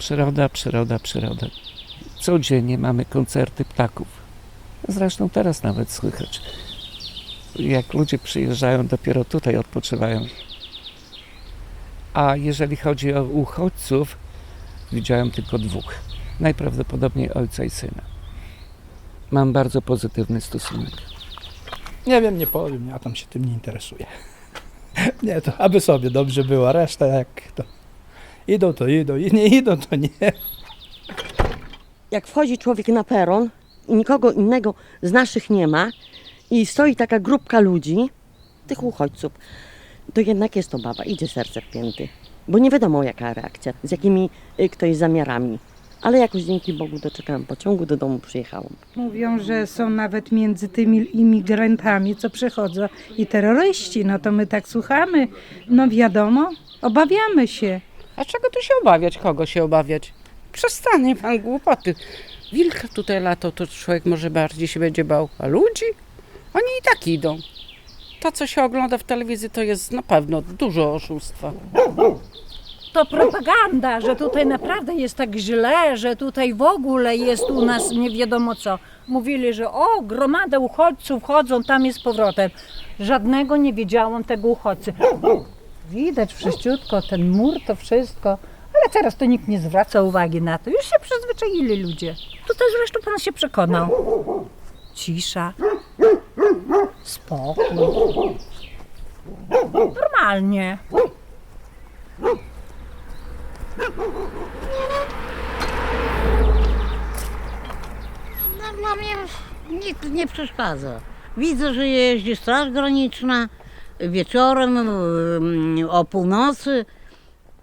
Przyroda, przyroda, przyroda. Codziennie mamy koncerty ptaków. Zresztą teraz nawet słychać. Jak ludzie przyjeżdżają, dopiero tutaj odpoczywają. A jeżeli chodzi o uchodźców, widziałem tylko dwóch. Najprawdopodobniej ojca i syna. Mam bardzo pozytywny stosunek. Nie wiem, nie powiem, ja tam się tym nie interesuję. Nie, to aby sobie dobrze było, reszta jak to. Idą to idą, i nie idą to nie. jak wchodzi człowiek na peron i nikogo innego z naszych nie ma i stoi taka grupka ludzi, tych uchodźców, to jednak jest to baba, idzie serce wpięty. Bo nie wiadomo jaka reakcja, z jakimi y, ktoś zamiarami. Ale jakoś dzięki Bogu doczekałam pociągu, do domu przyjechałam. Mówią, że są nawet między tymi imigrantami, co przychodzą i terroryści. No to my tak słuchamy. No wiadomo, obawiamy się. A czego tu się obawiać? Kogo się obawiać? Przestanie pan głupoty. Wilka tutaj latał, to człowiek może bardziej się będzie bał. A ludzi? Oni i tak idą. To, co się ogląda w telewizji, to jest na pewno dużo oszustwa. To propaganda, że tutaj naprawdę jest tak źle, że tutaj w ogóle jest u nas nie wiadomo co. Mówili, że o, gromada uchodźców chodzą, tam jest powrotem. Żadnego nie widziałam tego uchodźcy. Widać wszyściutko, ten mur, to wszystko. Ale teraz to nikt nie zwraca uwagi na to. Już się przyzwyczaili ludzie. Tutaj zresztą pan się przekonał. Cisza. Spokój. Normalnie. No dla mnie nic nie przeszkadza. Widzę, że jeździ Straż Graniczna wieczorem o północy.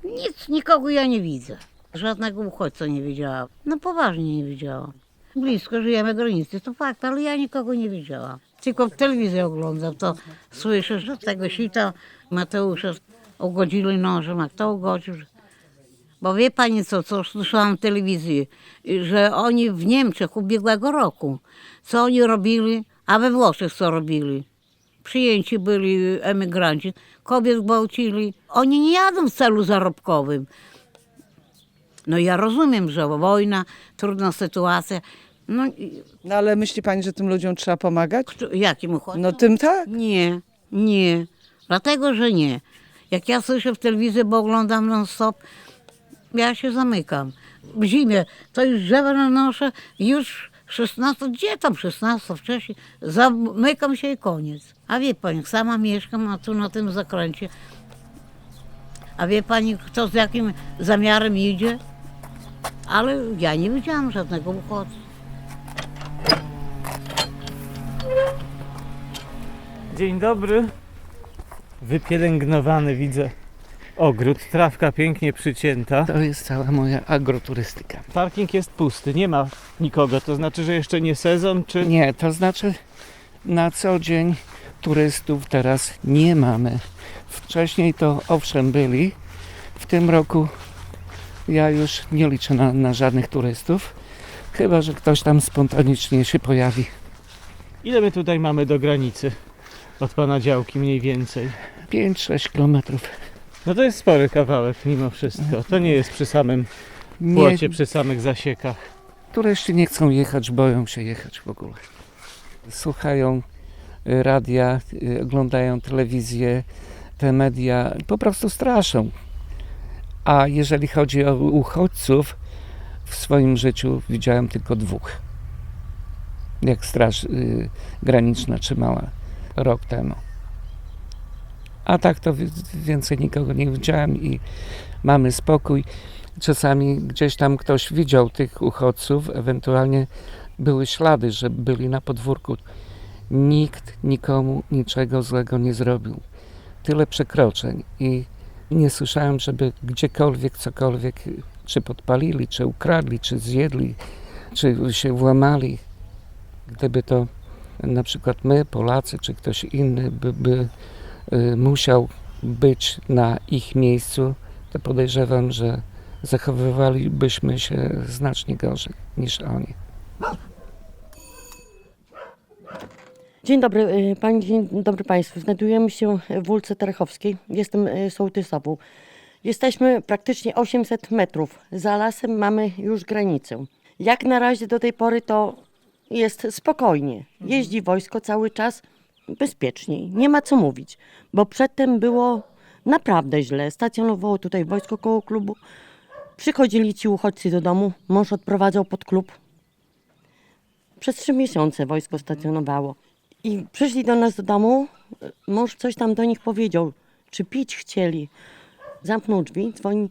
Nic, nikogo ja nie widzę. Żadnego uchodźca nie widziałam. No poważnie nie widziałam. Blisko żyjemy granicy, to fakt, ale ja nikogo nie widziałam. Tylko w telewizji oglądam, to słyszę, że tego sita Mateusza ugodzili nożem, a kto ugodził? Bo wie pani co, co słyszałam w telewizji, że oni w Niemczech ubiegłego roku, co oni robili, a we Włoszech co robili. Przyjęci byli emigranci, kobiet gwałcili. Oni nie jadą w celu zarobkowym. No ja rozumiem, że wojna, trudna sytuacja. No i No ale myśli pani, że tym ludziom trzeba pomagać? kto- jakim uchodźcom? No tym tak. Nie, nie. Dlatego, że nie. Jak ja słyszę w telewizji, bo oglądam non stop, ja się zamykam. W zimie to już drzewa nanoszę, już 16, gdzie tam 16 wcześniej, zamykam się i koniec. A wie pani, sama mieszkam, a tu na tym zakręcie. A wie pani, kto z jakim zamiarem idzie? Ale ja nie widziałam żadnego uchodźcy. Dzień dobry. Wypielęgnowany widzę ogród, trawka pięknie przycięta. To jest cała moja agroturystyka. Parking jest pusty, nie ma nikogo. To znaczy, że jeszcze nie sezon, czy Nie, to znaczy na co dzień turystów teraz nie mamy. Wcześniej to owszem byli. W tym roku ja już nie liczę na, na żadnych turystów. Chyba, że ktoś tam spontanicznie się pojawi. ile my tutaj mamy do granicy od pana działki mniej więcej? 5-6 kilometrów. No to jest spory kawałek mimo wszystko. To nie jest przy samym Nie, płocie, przy samych zasiekach. turyści nie chcą jechać, boją się jechać w ogóle. Słuchają y, radia, y, oglądają telewizję, te media po prostu straszą. A jeżeli chodzi o uchodźców, w swoim życiu widziałem tylko dwóch. Jak Straż y, Graniczna trzymała rok temu. A tak to wi- więcej nikogo nie widziałem i mamy spokój. Czasami gdzieś tam ktoś widział tych uchodźców, ewentualnie były ślady, że byli na podwórku. Nikt nikomu niczego złego nie zrobił. Tyle przekroczeń i nie słyszałem, żeby gdziekolwiek cokolwiek, czy podpalili, czy ukradli, czy zjedli, czy się włamali. Gdyby to na przykład my, Polacy, czy ktoś inny by, by musiał być na ich miejscu, to podejrzewam, że zachowywalibyśmy się znacznie gorzej niż oni. Dzień dobry y, Pani, dzień dobry Państwu. Znajdujemy się w ulicy Terechowskiej. Jestem y, sołtysową. Jesteśmy praktycznie 800 metrów. Za lasem mamy już granicę. Jak na razie do tej pory to jest spokojnie. Jeździ wojsko cały czas bezpieczniej. Nie ma co mówić, bo przedtem było naprawdę źle. Stacjonowało tutaj wojsko koło klubu. Przychodzili ci uchodźcy do domu, mąż odprowadzał pod klub. Przez trzy miesiące wojsko stacjonowało. I przyszli do nas do domu, mąż coś tam do nich powiedział, czy pić chcieli. Zamknął drzwi, dzwoni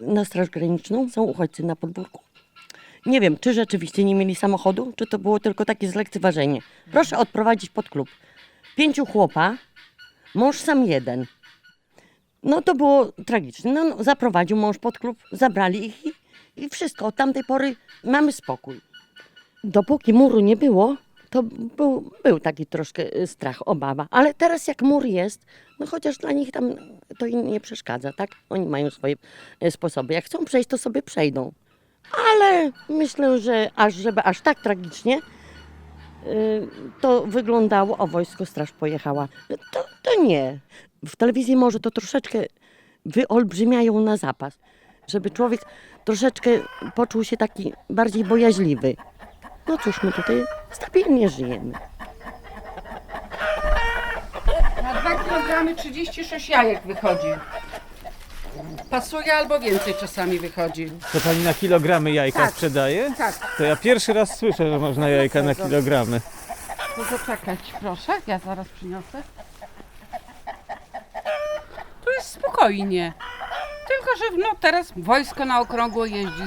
na Straż Graniczną, są uchodźcy na podwórku. Nie wiem, czy rzeczywiście nie mieli samochodu, czy to było tylko takie zlekceważenie. Proszę odprowadzić pod klub. Pięciu chłopa, mąż sam jeden. No to było tragiczne. No, no, zaprowadził mąż pod klub, zabrali ich i, i wszystko. Od tamtej pory mamy spokój. Dopóki muru nie było, to był, był taki troszkę y, strach, obawa. Ale teraz jak mur jest, no chociaż dla nich tam to im nie przeszkadza, tak? Oni mają swoje y, sposoby. Jak chcą przejść, to sobie przejdą. Ale myślę, że aż, żeby aż tak tragicznie to wyglądało, o wojsko straż pojechała. To, to nie. W telewizji może to troszeczkę wyolbrzymiają na zapas, żeby człowiek troszeczkę poczuł się taki bardziej bojaźliwy. No cóż, my tutaj stabilnie żyjemy. Na 2 kg 36 jajek wychodzi. Pasuje albo więcej czasami wychodzi. To pani na kilogramy jajka Tak. sprzedaje? Tak. To ja pierwszy raz słyszę, że można jajka na kilogramy. To zaczekać, proszę, ja zaraz przyniosę. Tu jest spokojnie. Tylko, że no teraz wojsko na okrągło jeździ.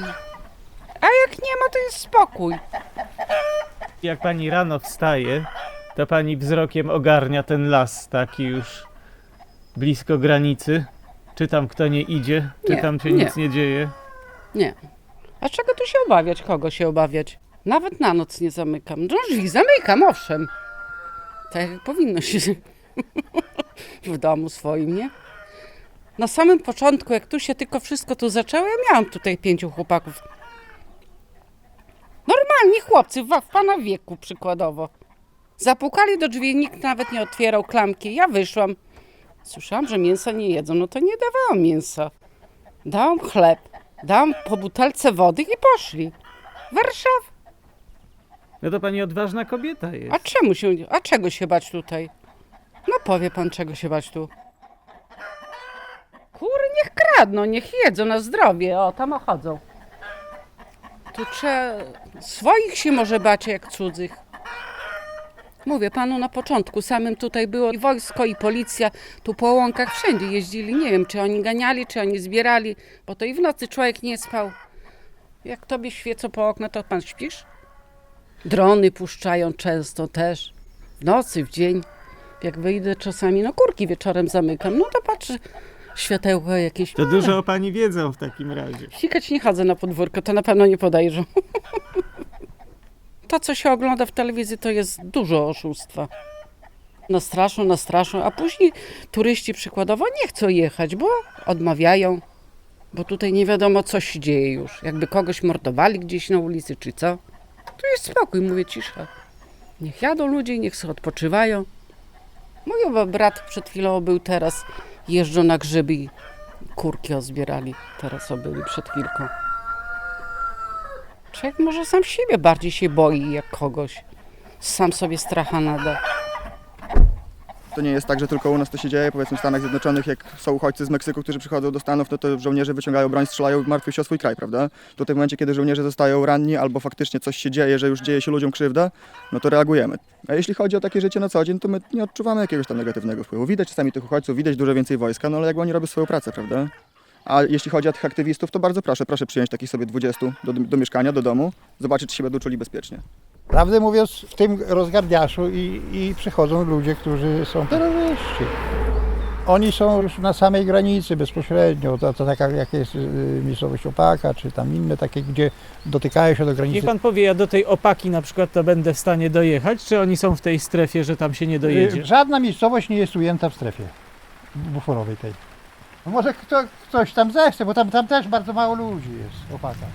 A jak nie ma, to jest spokój. Jak pani rano wstaje, to pani wzrokiem ogarnia ten las taki już blisko granicy. Czy tam kto nie idzie, czy Nie, tam się nie. nic nie dzieje. Nie. A czego tu się obawiać? Kogo się obawiać? Nawet na noc nie zamykam. No drzwi zamykam, owszem. Tak jak powinno się w domu swoim, nie? Na samym początku, jak tu się tylko wszystko tu zaczęło, ja miałam tutaj pięciu chłopaków. Normalni chłopcy, w, w pana wieku przykładowo. Zapukali do drzwi, nikt nawet nie otwierał klamki. Ja wyszłam. Słyszałam, że mięsa nie jedzą, no to nie dawałam mięsa. Dałam chleb, dałam po butelce wody i poszli. Warszawa. No to pani odważna kobieta jest. A czemu się, a czego się bać tutaj? No powie pan, czego się bać tu. Kury niech kradną, niech jedzą na zdrowie. O, tam chodzą. Tu trzeba... Swoich się może bać jak cudzych. Mówię panu na początku, samym tutaj było i wojsko, i policja, tu po łąkach wszędzie jeździli. Nie wiem, czy oni ganiali, czy oni zbierali, bo to i w nocy człowiek nie spał. Jak tobie świecą po okno, to pan śpisz? Drony puszczają często też. W nocy, w dzień. Jak wyjdę czasami, no kurki wieczorem zamykam, no to patrzę, światełko jakieś. To dużo o pani wiedzą w takim razie. Sikać nie chodzę na podwórko, to na pewno nie podejrzą. To, co się ogląda w telewizji, to jest dużo oszustwa. Nastraszą, nastraszą, a później turyści przykładowo nie chcą jechać, bo odmawiają, bo tutaj nie wiadomo, co się dzieje już. Jakby kogoś mordowali gdzieś na ulicy, czy co. Tu jest spokój, mówię cisza. Niech jadą ludzie, niech sobie odpoczywają. Mój brat przed chwilą był teraz, jeżdżą na grzyby i kurki ozbierali. Teraz o byli przed chwilką. Człowiek może sam siebie bardziej się boi jak kogoś. Sam sobie stracha nada. To nie jest tak, że tylko u nas to się dzieje. Powiedzmy w Stanach Zjednoczonych, jak są uchodźcy z Meksyku, którzy przychodzą do Stanów, no to żołnierze wyciągają broń, strzelają i martwią się o swój kraj, prawda? Tutaj w momencie, kiedy żołnierze zostają ranni albo faktycznie coś się dzieje, że już dzieje się ludziom krzywda, no to reagujemy. A jeśli chodzi o takie życie na co dzień, to my nie odczuwamy jakiegoś tam negatywnego wpływu. Widać czasami tych uchodźców, widać dużo więcej wojska, no ale jakby oni robią swoją pracę, prawda? A jeśli chodzi o tych aktywistów, to bardzo proszę, proszę przyjąć takich sobie 20 do, do mieszkania, do domu, zobaczyć, czy się będą czuli bezpiecznie. Prawdę mówiąc, w tym rozgardiaszu i, i przychodzą ludzie, którzy są terroryści. Oni są już na samej granicy bezpośrednio, to, to taka jak jest y, miejscowość Opaka, czy tam inne takie, gdzie dotykają się do Niech granicy. pan powie, ja do tej opaki na przykład to będę w stanie dojechać, czy oni są w tej strefie, że tam się nie dojedzie? Y, Żadna miejscowość nie jest ujęta w strefie buforowej tej. No może kto, ktoś tam zechce, bo tam, tam też bardzo mało ludzi jest, Opaka.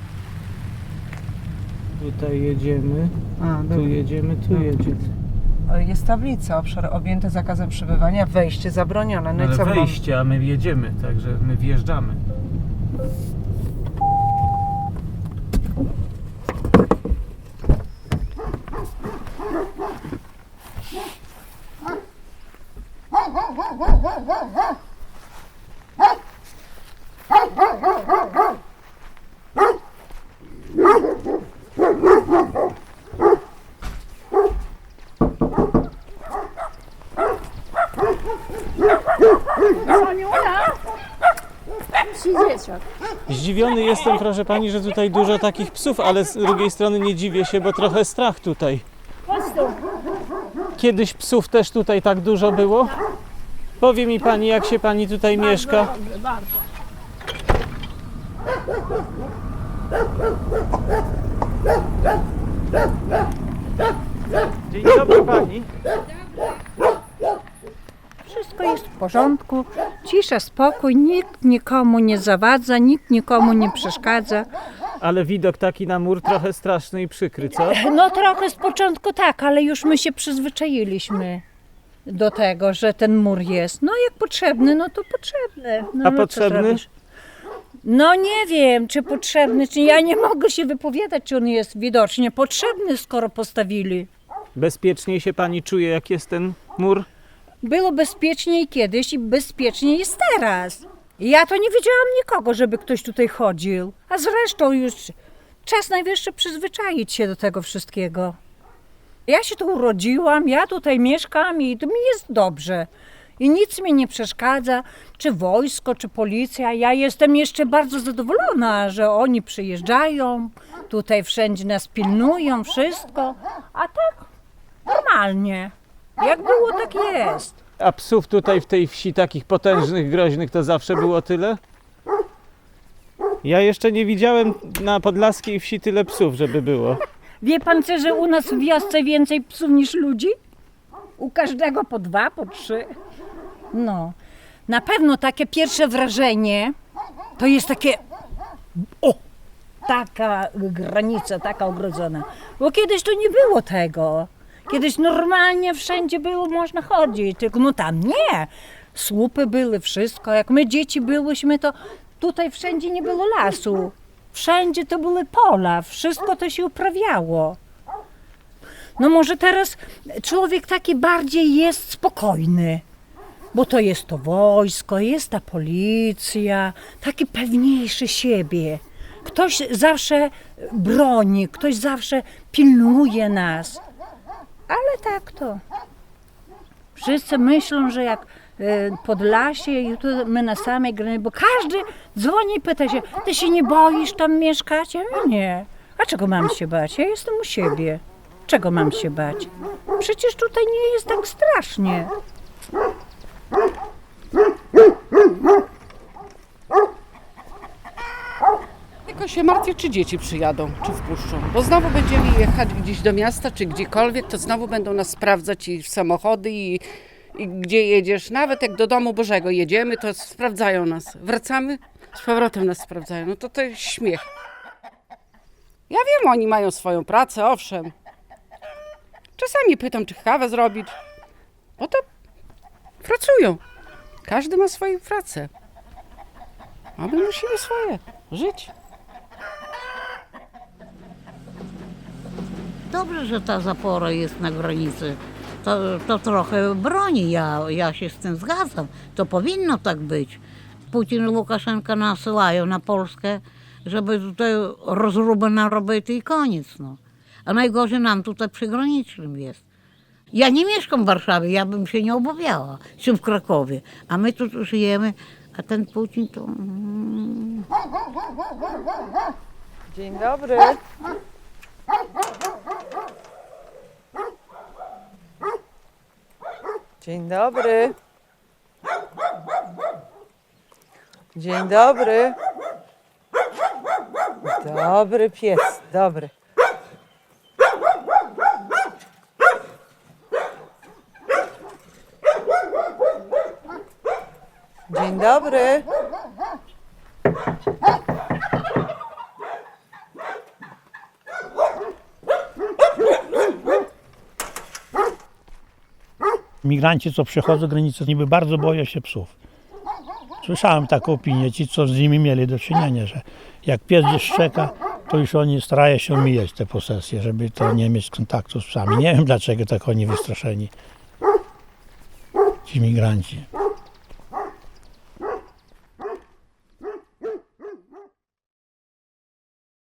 Tutaj jedziemy, A, tu jedziemy, tu jedziemy. Jest tablica, obszar objęty zakazem przebywania, wejście zabronione. No i Ale co mam- wejście, a my jedziemy, także my wjeżdżamy. Zdziwiony jestem, proszę pani, że tutaj dużo takich psów, ale z drugiej strony nie dziwię się, bo trochę strach tutaj. Kiedyś psów też tutaj tak dużo było? Powie mi pani, jak się pani tutaj mieszka? Dzień dobry pani. Wszystko jest w porządku, cisza, spokój, nikt nikomu nie zawadza, nikt nikomu nie przeszkadza. Ale widok taki na mur trochę straszny i przykry, co? No trochę z początku tak, ale już my się przyzwyczailiśmy do tego, że ten mur jest. No jak potrzebny, no to potrzebny. No, A no, co potrzebny? zrobisz? No nie wiem, czy potrzebny, czy ja nie mogę się wypowiadać, czy on jest widocznie potrzebny, skoro postawili. Bezpieczniej się pani czuje, jak jest ten mur? Było bezpieczniej kiedyś i bezpieczniej jest teraz. Ja to nie widziałam nikogo, żeby ktoś tutaj chodził. A zresztą już czas najwyższy przyzwyczaić się do tego wszystkiego. Ja się tu urodziłam, ja tutaj mieszkam i to mi jest dobrze. I nic mi nie przeszkadza, czy wojsko, czy policja. Ja jestem jeszcze bardzo zadowolona, że oni przyjeżdżają, tutaj wszędzie nas pilnują, wszystko. A tak normalnie. Jak było, tak jest. A psów tutaj w tej wsi takich potężnych, groźnych to zawsze było tyle? Ja jeszcze nie widziałem na podlaskiej wsi tyle psów, żeby było. Wie pan co, że u nas w wiosce więcej psów niż ludzi? U każdego po dwa, po trzy. No. Na pewno takie pierwsze wrażenie to jest takie. O! Taka granica, taka ogrodzona. Bo kiedyś to nie było tego. Kiedyś normalnie wszędzie było można chodzić, tylko no tam nie. Słupy były, wszystko. Jak my dzieci byłyśmy, to tutaj wszędzie nie było lasu. Wszędzie to były pola, wszystko to się uprawiało. No może teraz człowiek taki bardziej jest spokojny, bo to jest to wojsko, jest ta policja, taki pewniejszy siebie. Ktoś zawsze broni, ktoś zawsze pilnuje nas. Ale tak to. Wszyscy myślą, że jak e, Podlasie i tu my na samej granicy, bo każdy dzwoni i pyta się, ty się nie boisz tam mieszkać? Ja mówię, nie. A czego mam się bać? Ja jestem u siebie. Czego mam się bać? Przecież tutaj nie jest tak strasznie. Tylko się martwię, czy dzieci przyjadą, czy wpuszczą. Bo znowu będziemy jechać gdzieś do miasta, czy gdziekolwiek, to znowu będą nas sprawdzać i samochody, i, i gdzie jedziesz. Nawet jak do domu Bożego jedziemy, to sprawdzają nas. Wracamy, z powrotem nas sprawdzają. No to to jest śmiech. Ja wiem, oni mają swoją pracę, owszem. Czasami pytam, czy kawę zrobić. Bo to pracują. Każdy ma swoją pracę. A my musimy swoje żyć. Dobrze, że ta zapora jest na granicy. To, to trochę broni, ja, ja się z tym zgadzam. To powinno tak być. Putin i Łukaszenka nasyłają na Polskę, żeby tutaj rozróbę narobić i koniec. No. A najgorzej nam tutaj przygranicznym jest. Ja nie mieszkam w Warszawie, ja bym się nie obawiała, czy w Krakowie. A my tu żyjemy, a ten Putin to... mm, Dzień dobry. Dzień dobry. Dzień dobry. Dobry pies, dobry. Dzień dobry. Migranci, co przychodzą granicę, niby bardzo boją się psów. Słyszałem taką opinię, ci, co z nimi mieli do czynienia, że jak pies gdzieś szczeka, to już oni starają się omijać te posesje, żeby to nie mieć kontaktu z psami. Nie wiem, dlaczego tak oni wystraszeni, ci migranci.